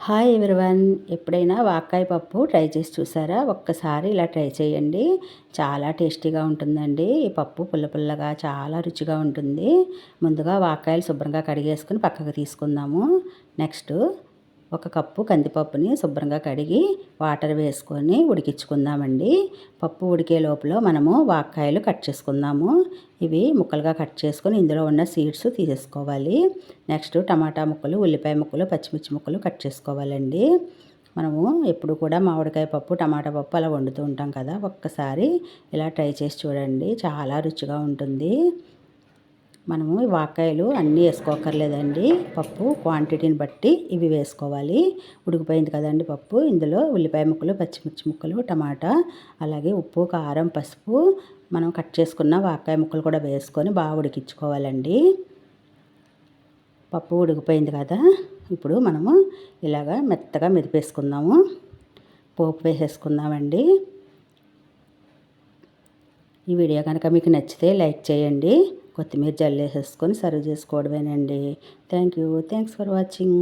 Hi everyone. ఎప్పుడైనా వాక్కాయ పప్పు try చేసి చూసారా? ఒక్కసారి ఇలా ట్రై చేయండి. చాలా టేస్టీగా ఉంటుందండి. ఈ పప్పు పుల్ల పుల్లగా చాలా రుచిగా ఉంటుంది. ముందుగా వాక్కాయలు శుభ్రంగా కడిగేసుకుని పక్కకు తీసుకుందాము. నెక్స్ట్ ఒక కప్పు కందిపప్పుని శుభ్రంగా కడిగి వాటర్ వేసుకొని ఉడికించుకుందామండి. పప్పు ఉడికే లోపల మనము వాక్కాయలు కట్ చేసుకుందాము. ఇవి ముక్కలుగా కట్ చేసుకొని ఇందులో ఉన్న సీడ్స్ తీసేసుకోవాలి. నెక్స్ట్ టమాటా ముక్కలు ఉల్లిపాయ ముక్కలు పచ్చిమిర్చి ముక్కలు కట్ చేసుకోవాలండి. మనము ఎప్పుడు కూడా మామిడికాయ పప్పు టమాటా పప్పు అలా వండుతూ ఉంటాం కదా ఒక్కసారి ఇలా ట్రై చేసి చూడండి. చాలా రుచిగా ఉంటుంది. మనము వాకాయలు అన్నీ వేసుకోకర్లేదండి పప్పు క్వాంటిటీని బట్టి ఇవి వేసుకోవాలి. ఉడికిపోయింది కదండి పప్పు. ఇందులో ఉల్లిపాయ ముక్కలు పచ్చిమిర్చి ముక్కలు టమాటా అలాగే ఉప్పు కారం పసుపు మనం కట్ చేసుకున్న వాకాయ ముక్కలు కూడా వేసుకొని బాగా ఉడికించుకోవాలండి. పప్పు ఉడికిపోయింది కదా. ఇప్పుడు మనము ఇలాగా మెత్తగా మెదిపేసుకుందాము. పోపు వేసేసుకుందామండి. ఈ వీడియో కనుక మీకు నచ్చితే లైక్ చేయండి. కొత్తిమీర జల్లేసేసుకొని serve చేసుకోవడమేనండి. Thank you thanks for watching